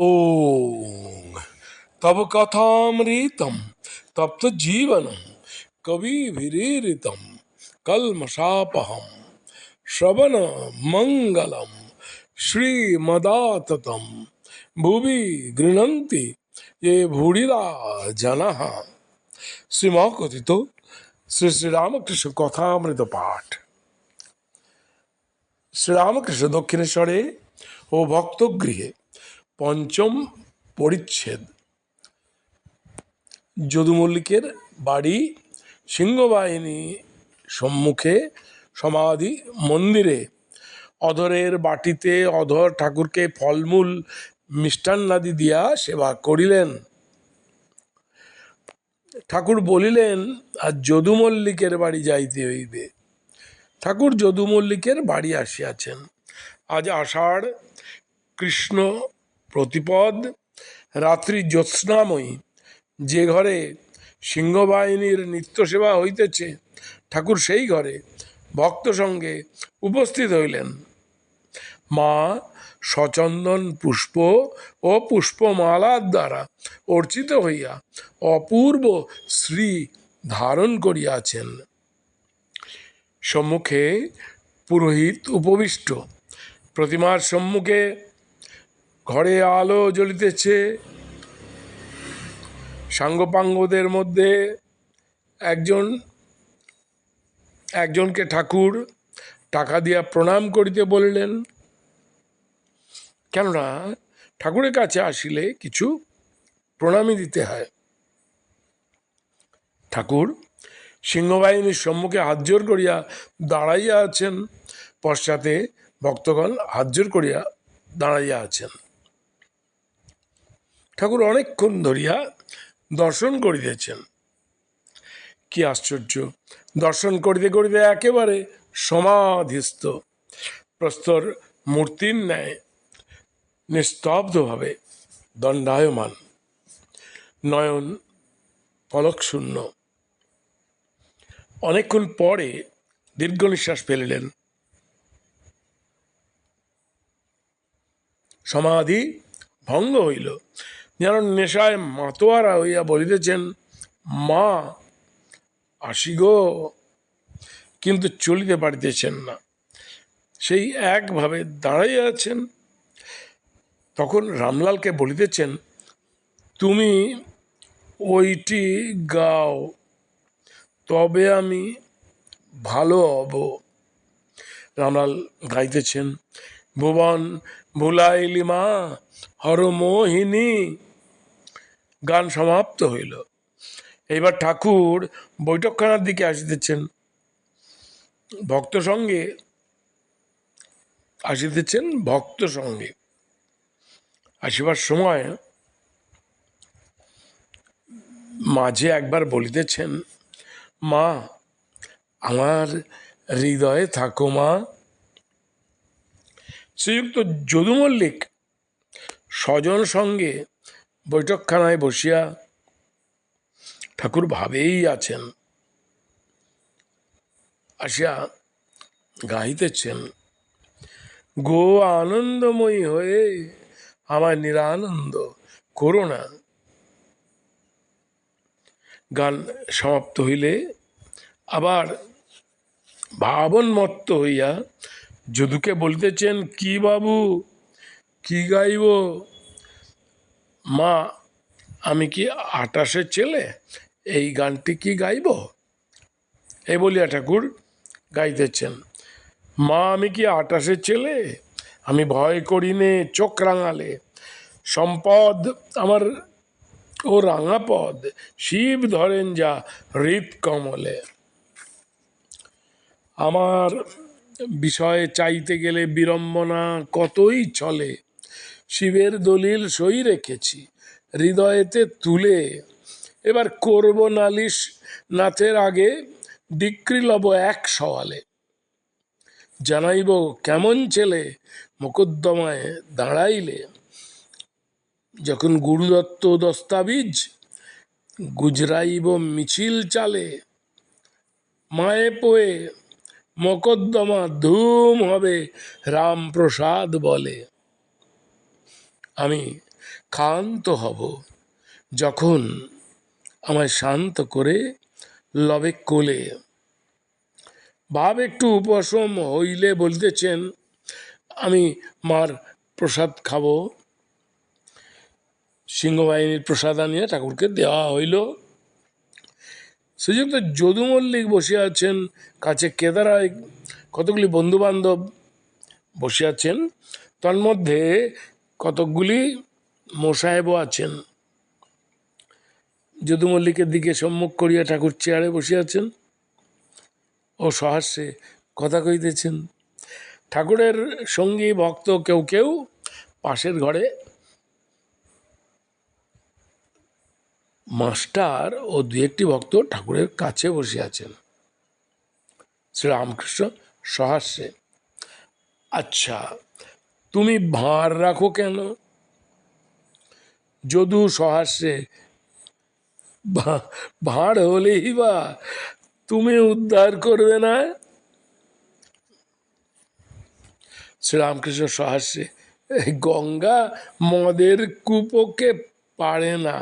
ॐ तव कथामृतं तप्तजीवनं कविभिरीरितं कल्मषापहं श्रवणमङ्गलं श्रीमदाततं भुवि गृह्णन्ति ये भूरिदा জনः শ্রীমকথিত শ্রী শ্রীরামকৃষ্ণ কথামৃত পাঠ শ্রীরামকৃষ্ণ দক্ষিণেশ্বরে ও ভক্তগৃহে পঞ্চম পরিচ্ছেদ। যদু মল্লিকের বাড়ি সিংহবাহিনী সম্মুখে সমাধি মন্দিরে। অধরের বাটিতে অধর ঠাকুরকে ফলমূল, মিষ্টান্নাদি দিয়া সেবা করিলেন। ঠাকুর বলিলেন আর যদু মল্লিকের বাড়ি যাইতে হইবে। ঠাকুর যদু মল্লিকের বাড়ি আসিয়াছেন। আজ আষাঢ় কৃষ্ণ প্রতিপদ, রাত্রি জ্যোৎস্নাময়ী। যে ঘরে সিংহবাহিনীর নিত্য সেবা হইতেছে, ঠাকুর সেই ঘরে ভক্ত সঙ্গে উপস্থিত হইলেন। মা সচন্দন পুষ্প ও পুষ্পমালার দ্বারা অর্চিত হইয়া অপূর্ব শ্রী ধারণ করিয়াছেন। সম্মুখে পুরোহিত উপবিষ্ট। প্রতিমার সম্মুখে ঘরে আলো জ্বলিতেছে। সাঙ্গপাঙ্গদের মধ্যে একজন, একজনকে ঠাকুর টাকা দিয়া প্রণাম করিতে বলিলেন। কেননা ঠাকুরের কাছে আসিলে কিছু প্রণামী দিতে হয়। ঠাকুর সিংহবাহিনীর সম্মুখে হাতজোর করিয়া দাঁড়াইয়া আছেন, পশ্চাতে ভক্তগণ হাতজোর করিয়া দাঁড়াইয়া আছেন। ঠাকুর অনেকক্ষণ ধরিয়া দর্শন করিতেছেন। কি আশ্চর্য! দর্শন করিতে করিতে একেবারে সমাধিস্থ। প্রস্তর মূর্তির ন্যায় নিস্তব্ধভাবে দণ্ডায়মান। নয়ন পলক শূন্য অনেকক্ষণ পরে দীর্ঘ নিঃশ্বাস ফেলিলেন। সমাধি ভঙ্গ হইল। যেন নেশায় মাতোয়ারা হইয়া বলিতেছেন, মা, আসি গো। কিন্তু চলিতে পারিতেছেন না। সেই একভাবে দাঁড়াইয়া আছেন। তখন রামলালকে বলিতেছেন, তুমি ওইটি গাও, তবে আমি ভালো হব। রামলাল গাইতেছেন, ভুবন ভুলাইলি মা হরমোহিনী গান সমাপ্ত হইল। এইবার ঠাকুর বৈঠকখানার দিকে আসিতেছেন। ভক্ত সঙ্গে আসিতেছেন ভক্ত সঙ্গে। আসিবার সময় মাঝে একবার বলিতেছেন, মা, আমার হৃদয়ে থাকো মা। শ্রীযুক্ত যদু মল্লিক স্বজন সঙ্গে বৈঠকখানায় বসিয়া ঠাকুর ভাবেই আছেন। আসিয়া গাইতেছেন গো আনন্দময়ী হয়ে আমার নিরানন্দ করো না। গান সমাপ্ত হইলে আবার ভাবনমত্ত হইয়া যদুকে বলিতেছেন, কি বাবু, কি গাইব? মা, আমি কি আটাশের ছেলে? এই গানটি কি গাইব? এই বলিয়া ঠাকুর গাইতেছেন। মা, আমি কি আটাশের ছেলে? আমি ভয় করি নে চোখ রাঙালে। সম্পদ আমার ও রাঙা পদ, শিব ধরেন যা হৃদ কমলে। আমার বিষয়ে চাইতে গেলে বিড়ম্বনা কতই চলে? শিবের দলিল সই রেখেছি। হৃদয়েতে তুলে, এবার করব নালিশ নাথের আগে, ডিক্রি লব এক সওয়ালে। জানাইব কেমন ছেলে, মোকদ্দমায় দাঁড়াইলে। যখন গুরুদত্ত দস্তাবিজ, গুজরাইব মিছিল চালে। মায়ে পোয়ে, মকদ্দমা ধুম হবে রামপ্রসাদ বলে। আমি ক্ষান্ত হব। যখন আমায় শান্ত করে লবে কোলে ভাব একটু উপশম হইলে বলতেছেন, আমি মার প্রসাদ খাব। সিংহবাহিনীর প্রসাদ আনিয়ে ঠাকুরকে দেওয়া হইল। শ্রীযুক্ত যদু মল্লিক বসে আছেন, কাছে কেদারায় কতগুলি বন্ধু বান্ধব বসে আছেন, তন্মধ্যে কতকগুলি মোসাহেবও আছেন। যদু মল্লিকের দিকে সম্মুখ করিয়া ঠাকুর চেয়ারে বসিয়াছেন ও সহাস্যে কথা কইতেছেন ঠাকুরের সঙ্গী ভক্ত কেউ কেউ পাশের ঘরে? মাস্টার ও দু একটি ভক্ত ঠাকুরের কাছে বসে আছেন শ্রীরামকৃষ্ণ, সহাস্যে আচ্ছা তুমি ভাঁড় রাখো কেন? যদু সহাস্যে ভাঁড় হলেই বা তুমি উদ্ধার করবে না? শ্রীরামকৃষ্ণ সহাস্যে, গঙ্গা মদের কূপকে পারে না।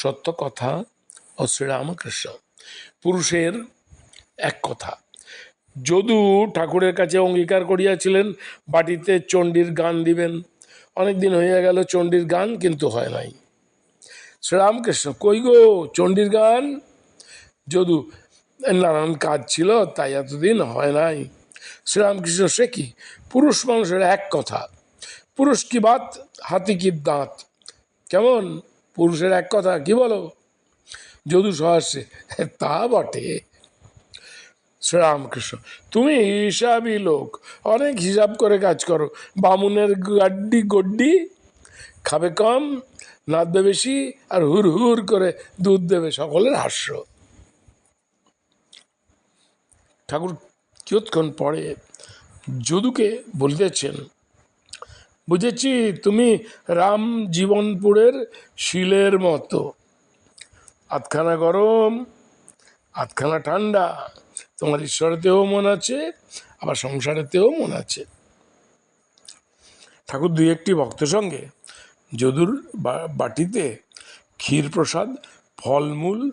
সত্য কথা ও শ্রীরামকৃষ্ণ, পুরুষের এক কথা, যদু ঠাকুরের কাছে অঙ্গীকার করিয়াছিলেন, বাটিতে চণ্ডীর গান দিবেন। অনেক দিন হইয়া গেল, চণ্ডীর গান কিন্তু হয় নাই। শ্রীরামকৃষ্ণ, কই গো চণ্ডীর গান? যদু, নানান কাজ ছিল, তাই এতদিন হয় নাই। শ্রীরামকৃষ্ণ, সে কি? পুরুষ মানুষের এক কথা। পুরুষ কি বাত, হাতি কি দাঁত? কেমন? পুরুষের এক কথা, কি বলো? যদু সহাস্যে তা বটে। শ্রীরামকৃষ্ণ, তুমি হিসাবই লোক, অনেক হিসাব করে কাজ করো। বামুনের গাড্ডি গড্ডি খাবে কম নাচবে বেশি, আর হুর হুর করে দুধ দেবে সকলের হাস্য। ঠাকুর কিয়ৎক্ষণ পরে যদুকে বলিতেছেন, বুঝেছি তুমি রাম জীবনপুরের শিলের মতো। আধখানা গরম, আধখানা ঠান্ডা তোমার ঈশ্বরেতেও মন আছে, আবার সংসারেতেও মন আছে। ঠাকুর দুই একটি ভক্ত সঙ্গে যদুর বাটিতে ক্ষীর প্রসাদ ফলমূল,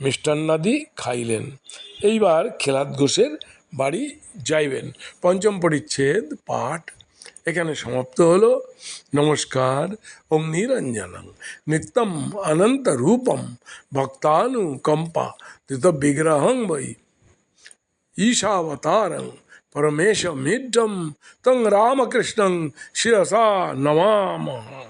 মিষ্টান্নাদি খাইলেন। এইবার খেলাদ ঘোষের বাড়ি যাইবেন। পঞ্চম পরিচ্ছেদ, পাঠ। এখানে সমাপ্ত হল। নমস্কার, ওম নিরঞ্জনং নিত্যম অনন্ত রূপম। ভক্তানুকম্পা। তৃত বিগ্রহং বৈ। ஈஷாவதாரம். பரமேஷ மீட்டம் தங் ராமகிருஷ்ணங் சிரசா நமாமஹா